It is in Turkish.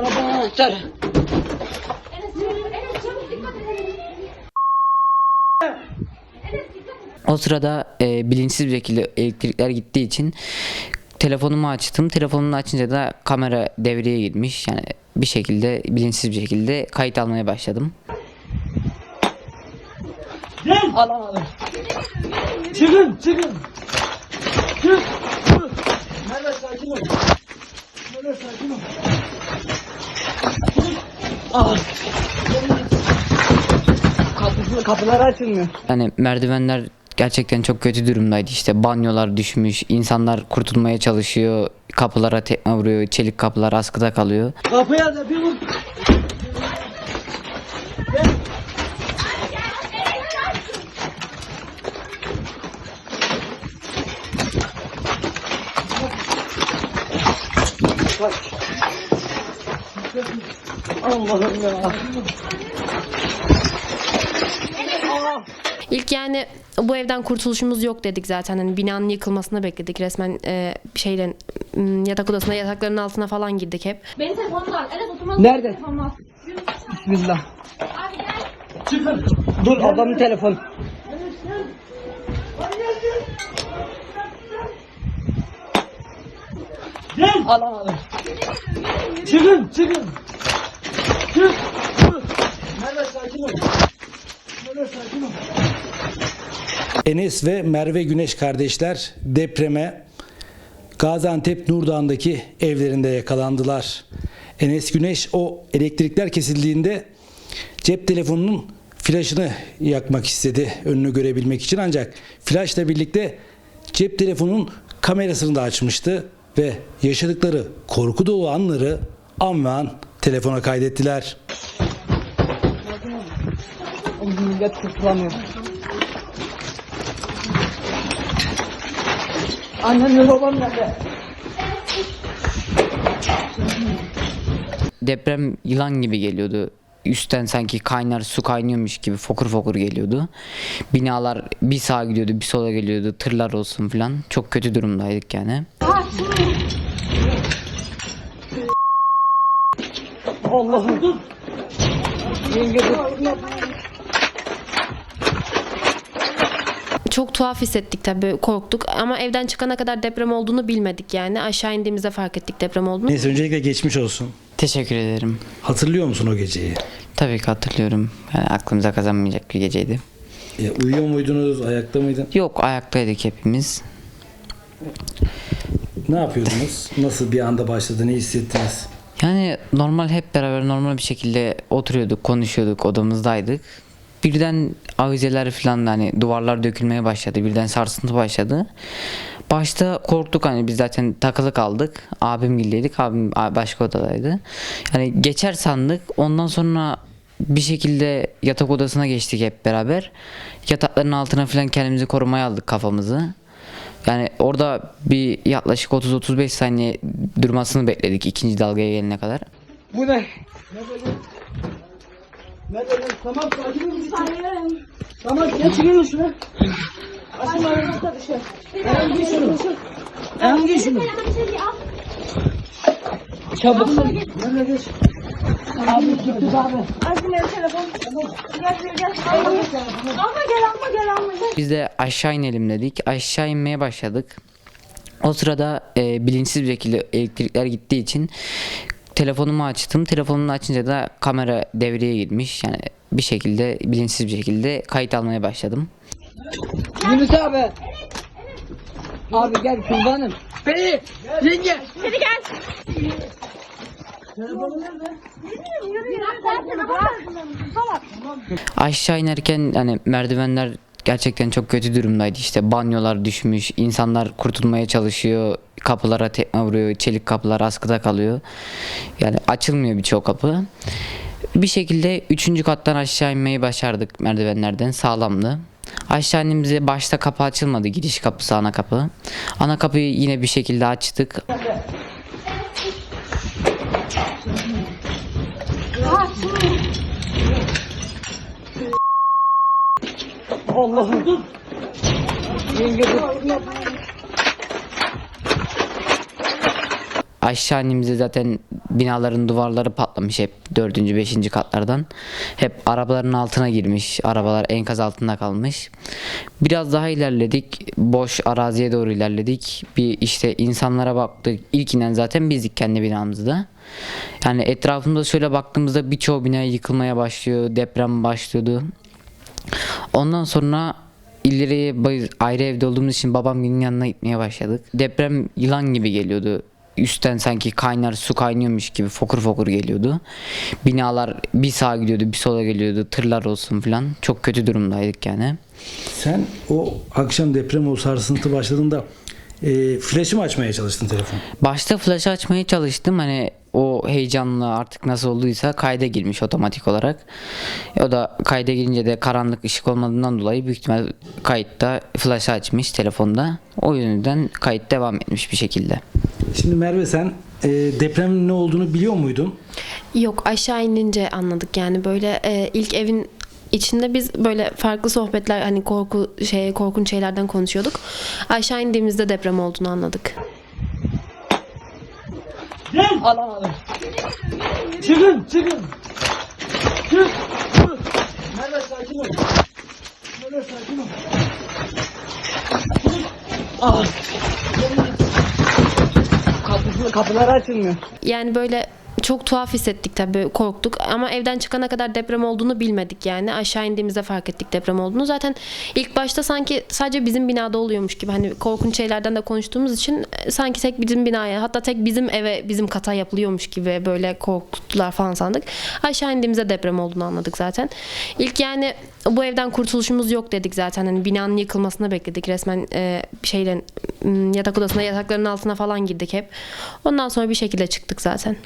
Arabanın anahtarı. O sırada e, bilinçsiz bir şekilde elektrikler gittiği için telefonumu açtım. Telefonumu açınca da kamera devreye girmiş. Yani bir şekilde bilinçsiz bir şekilde kayıt almaya başladım. Alamadım. Çıkın çıkın. Çık. Çık. Mehmet sakin ol. Mehmet sakin ol. Ah. Kapı, kapılar açılmıyor. Yani merdivenler gerçekten çok kötü durumdaydı. İşte banyolar düşmüş, insanlar kurtulmaya çalışıyor, kapılara tekme vuruyor, çelik kapılar askıda kalıyor. Kapıya da bir vur. Kaç. Allah'ım ya. İlk yani bu evden kurtuluşumuz yok dedik zaten. Hani binanın yıkılmasını bekledik. Resmen e, şeyden m, yatak odasına, yatakların altına falan girdik hep. Benim telefonum var. Evet oturmaz. Nerede? Telefonum var. Bismillah. Abi gel. Çıkın. Dur adamın telefonu. Gel. Alamadım. Çıkın çıkın. Çık. Çık. Mehmet sakin ol. Mehmet sakin ol. Enes ve Merve Güneş kardeşler depreme Gaziantep Nurdağ'ındaki evlerinde yakalandılar. Enes Güneş o elektrikler kesildiğinde cep telefonunun flaşını yakmak istedi önünü görebilmek için ancak flaşla birlikte cep telefonunun kamerasını da açmıştı ve yaşadıkları korku dolu anları an ve an telefona kaydettiler. O millet. Annem ve babam nerede? Deprem yılan gibi geliyordu. Üstten sanki kaynar su kaynıyormuş gibi fokur fokur geliyordu. Binalar bir sağa gidiyordu, bir sola geliyordu. Tırlar olsun falan. Çok kötü durumdaydık yani. Allah'ım dur. Yenge dur. Çok tuhaf hissettik tabii korktuk ama evden çıkana kadar deprem olduğunu bilmedik yani. Aşağı indiğimizde fark ettik deprem olduğunu. Neyse öncelikle geçmiş olsun. Teşekkür ederim. Hatırlıyor musun o geceyi? Tabii ki hatırlıyorum. Yani aklımıza kazanmayacak bir geceydi. E, uyuyor muydunuz? Ayakta mıydın? Yok ayaktaydık hepimiz. Ne yapıyordunuz? Nasıl bir anda başladı? Ne hissettiniz? Yani normal hep beraber normal bir şekilde oturuyorduk, konuşuyorduk, odamızdaydık. Birden avizeler falan hani duvarlar dökülmeye başladı. Birden sarsıntı başladı. Başta korktuk hani biz zaten takılı kaldık. Abim gildeydik. Abim başka odadaydı. Yani geçer sandık. Ondan sonra bir şekilde yatak odasına geçtik hep beraber. Yatakların altına falan kendimizi korumaya aldık kafamızı. Yani orada bir yaklaşık 30-35 saniye durmasını bekledik ikinci dalgaya gelene kadar. Bu ne? Ne böyle? Tamam sakin ol. Hayır. Tamam geçirin şunu. Bir şey. Eren giy şunu. Eren giy şunu. Hemen bir şey al. Çabuk. Nereye geç? Abi gitti abi. Açın benim telefon. Gel gel gel. Alma gel alma gel alma gel. Biz de aşağı inelim dedik. Aşağı inmeye başladık. O sırada e, bilinçsiz bir şekilde elektrikler gittiği için telefonumu açtım. Telefonumu açınca da kamera devreye girmiş. Yani bir şekilde bilinçsiz bir şekilde kayıt almaya başladım. Yunus abi. Abi gel kurbanım. Beni. Yenge. Hadi gel. Aşağı inerken hani merdivenler gerçekten çok kötü durumdaydı. İşte banyolar düşmüş, insanlar kurtulmaya çalışıyor, kapılara tekme vuruyor, çelik kapılar askıda kalıyor. Yani açılmıyor birçok kapı. Bir şekilde üçüncü kattan aşağı inmeyi başardık merdivenlerden sağlamdı. Aşağı indiğimizde başta kapı açılmadı giriş kapısı ana kapı. Ana kapıyı yine bir şekilde açtık. Allah'ım dur. Yenge dur. Aşağı indiğimizde zaten binaların duvarları patlamış hep 4. 5. katlardan. Hep arabaların altına girmiş. Arabalar enkaz altında kalmış. Biraz daha ilerledik. Boş araziye doğru ilerledik. Bir işte insanlara baktık. İlk inen zaten bizdik kendi binamızda. Yani etrafımda şöyle baktığımızda birçok bina yıkılmaya başlıyor. Deprem başlıyordu. Ondan sonra ileriye ayrı evde olduğumuz için babamın yanına gitmeye başladık. Deprem yılan gibi geliyordu. Üstten sanki kaynar su kaynıyormuş gibi fokur fokur geliyordu. Binalar bir sağa gidiyordu bir sola geliyordu. Tırlar olsun falan. Çok kötü durumdaydık yani. Sen o akşam deprem o sarsıntı başladığında e, flaşı mı açmaya çalıştın telefon? Başta flash açmaya çalıştım hani o heyecanla artık nasıl olduysa kayda girmiş otomatik olarak. O da kayda girince de karanlık ışık olmadığından dolayı büyük ihtimal kayıtta flash açmış telefonda. O yüzden kayıt devam etmiş bir şekilde. Şimdi Merve sen e, depremin ne olduğunu biliyor muydun? Yok aşağı inince anladık yani böyle e, ilk evin içinde biz böyle farklı sohbetler hani korku şey korkunç şeylerden konuşuyorduk. Aşağı indiğimizde deprem olduğunu anladık. Gel. Alamadım. Çıkın çıkın. Çık. Çık. Merve sakin ol. Merve sakin ol. Çık. Ah. Kapı, kapılar açılmıyor. Yani böyle çok tuhaf hissettik tabii korktuk. Ama evden çıkana kadar deprem olduğunu bilmedik yani. Aşağı indiğimizde fark ettik deprem olduğunu. Zaten ilk başta sanki sadece bizim binada oluyormuş gibi hani korkunç şeylerden de konuştuğumuz için e, sanki tek bizim binaya hatta tek bizim eve bizim kata yapılıyormuş gibi böyle korktular falan sandık. Aşağı indiğimizde deprem olduğunu anladık zaten. İlk yani bu evden kurtuluşumuz yok dedik zaten. Hani binanın yıkılmasını bekledik resmen e, şeylerin m, yatak odasına yatakların altına falan girdik hep. Ondan sonra bir şekilde çıktık zaten.